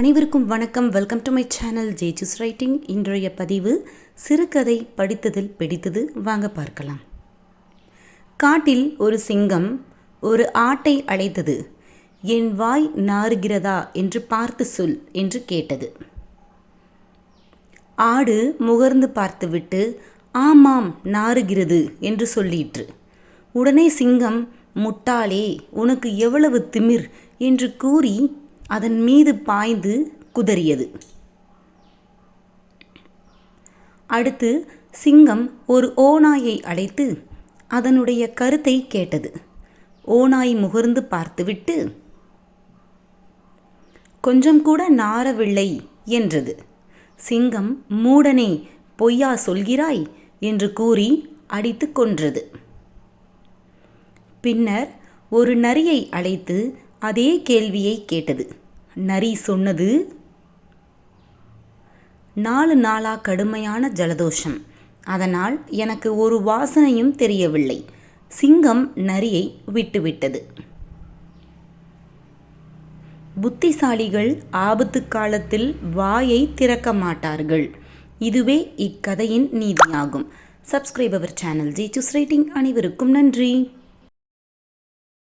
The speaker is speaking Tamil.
அனைவருக்கும் வணக்கம். Welcome to my channel ஜேஜூஸ் writing இன்றைய பதிவு சிறுகதை படித்ததில் பிடித்தது. வாங்க பார்க்கலாம். காட்டில் ஒரு சிங்கம் ஒரு ஆட்டை அழைத்தது என் வாய் நாறுகிறதா என்று பார்த்து சொல் என்று கேட்டது. ஆடு முகர்ந்து பார்த்துவிட்டு ஆமாம் நாறுகிறது என்று சொல்லிற்று. உடனே சிங்கம் முட்டாளே உனக்கு எவ்வளவு திமிர் என்று கூறி அதன் மீது பாய்ந்து குதறியது. அடுத்து சிங்கம் ஒரு ஓநாயை அழைத்து அதனுடைய கருத்தை கேட்டது. ஓநாய் முகர்ந்து பார்த்துவிட்டு கொஞ்சம் கூட நாரவில்லை என்றது. சிங்கம் மூடனே பொய்யா சொல்கிறாய்? என்று கூறி அடித்து கொன்றது. பின்னர் ஒரு நரியை அழைத்து அதே கேள்வியை கேட்டது. நரி சொன்னது நாலு நாளா கடுமையான ஜலதோஷம். அதனால் எனக்கு ஒரு வாசனையும் தெரியவில்லை. சிங்கம் நரியை விட்டுவிட்டது. புத்திசாலிகள் ஆபத்து காலத்தில் வாயை திறக்க மாட்டார்கள். இதுவே இக்கதையின் நீதியாகும். Subscribe our channel. ஜி சூஸ் ரேட்டிங் அனைவருக்கும் நன்றி.